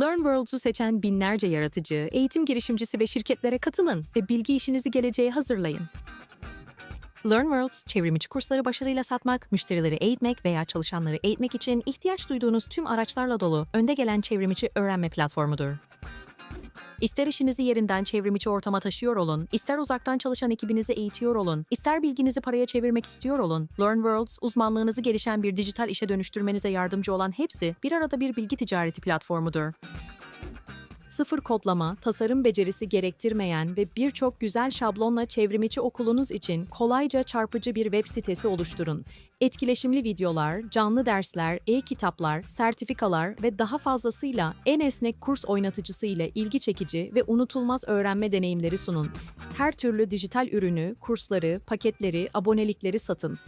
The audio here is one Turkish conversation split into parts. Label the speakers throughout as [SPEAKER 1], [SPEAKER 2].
[SPEAKER 1] LearnWorlds'u seçen binlerce yaratıcı, eğitim girişimcisi ve şirketlere katılın ve bilgi işinizi geleceğe hazırlayın. LearnWorlds, çevrimiçi kursları başarıyla satmak, müşterileri eğitmek veya çalışanları eğitmek için ihtiyaç duyduğunuz tüm araçlarla dolu önde gelen çevrimiçi öğrenme platformudur. İster işinizi yerinden çevrimiçi ortama taşıyor olun, ister uzaktan çalışan ekibinizi eğitiyor olun, ister bilginizi paraya çevirmek istiyor olun, LearnWorlds, uzmanlığınızı gelişen bir dijital işe dönüştürmenize yardımcı olan hepsi bir arada bir bilgi ticareti platformudur. Sıfır kodlama, tasarım becerisi gerektirmeyen ve birçok güzel şablonla çevrimiçi okulunuz için kolayca çarpıcı bir web sitesi oluşturun. Etkileşimli videolar, canlı dersler, e-kitaplar, sertifikalar ve daha fazlasıyla en esnek kurs oynatıcısı ile ilgi çekici ve unutulmaz öğrenme deneyimleri sunun. Her türlü dijital ürünü, kursları, paketleri, abonelikleri satın.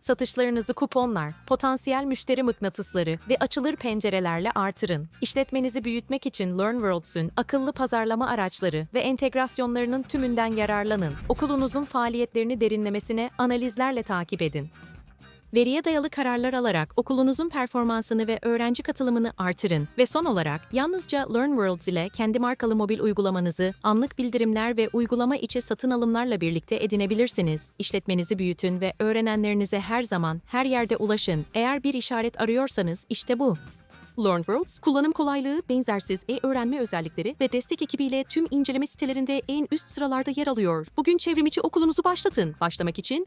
[SPEAKER 1] Satışlarınızı kuponlar, potansiyel müşteri mıknatısları ve açılır pencerelerle artırın. İşletmenizi büyütmek için LearnWorlds'ün akıllı pazarlama araçları ve entegrasyonlarının tümünden yararlanın. Okulunuzun faaliyetlerini derinlemesine analizlerle takip edin. Veriye dayalı kararlar alarak okulunuzun performansını ve öğrenci katılımını artırın ve son olarak yalnızca LearnWorlds ile kendi markalı mobil uygulamanızı anlık bildirimler ve uygulama içi satın alımlarla birlikte edinebilirsiniz. İşletmenizi büyütün ve öğrenenlerinize her zaman her yerde ulaşın. Eğer bir işaret arıyorsanız işte bu. LearnWorlds, kullanım kolaylığı, benzersiz e-öğrenme özellikleri ve destek ekibiyle tüm inceleme sitelerinde en üst sıralarda yer alıyor. Bugün çevrimiçi okulunuzu başlatın. Başlamak için